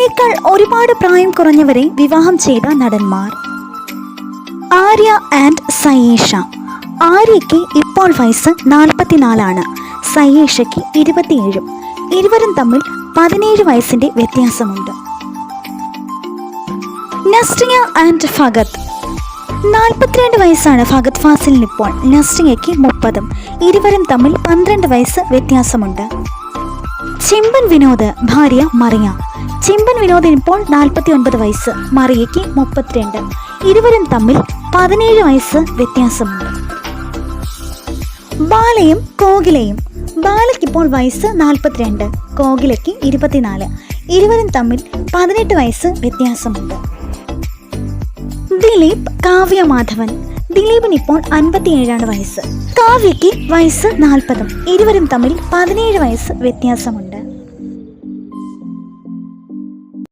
തന്നേക്കാൾ ഒരുപാട് പ്രായം കുറഞ്ഞവരെ വിവാഹം ചെയ്ത നടന്മാർ. ആര്യ ആൻഡ് സയേഷ. ആര്യയ്ക്ക് ഇപ്പോൾ വയസ്സ് നാൽപ്പത്തിനാലാണ്. സയേഷയ്ക്ക് ഇരുപത്തിയേഴും. ഇരുവരും തമ്മിൽ പതിനേഴ് വയസ്സിന്റെ വ്യത്യാസമുണ്ട്. നസ്രിയ ആൻഡ് ഫഗത്. നാൽപ്പത്തിരണ്ട് വയസ്സാണ് ഫഗത് ഫാസിലിന് ഇപ്പോൾ. നസ്രിയയ്ക്ക് മുപ്പതും. ഇരുവരും തമ്മിൽ പന്ത്രണ്ട് വയസ്സ് വ്യത്യാസമുണ്ട്. ചെമ്പൻ വിനോദ് ഭാര്യ മറിയ. ചിമ്പൻ വിനോദിന് ഇപ്പോൾ നാൽപ്പത്തി ഒൻപത് വയസ്സ് മറിയയ്ക്ക് മുപ്പത്തിരണ്ട്. ഇരുവരും തമ്മിൽ പതിനേഴ് വയസ്സ് വ്യത്യാസമുണ്ട്. ബാലയും കോകിലയും. ബാലയ്ക്ക് ഇപ്പോൾ വയസ്സ് നാൽപ്പത്തിരണ്ട് കോകിലയ്ക്ക് ഇരുപത്തിനാല്. ഇരുവരും തമ്മിൽ പതിനെട്ട് വയസ്സ് വ്യത്യാസമുണ്ട്. ദിലീപ് കാവ്യ മാധവൻ ദിലീപിന് ഇപ്പോൾ അൻപത്തിയേഴാണ് വയസ്സ്. കാവ്യയ്ക്ക് വയസ്സ് നാൽപ്പതും. ഇരുവരും തമ്മിൽ പതിനേഴ് വയസ്സ് വ്യത്യാസമുണ്ട്.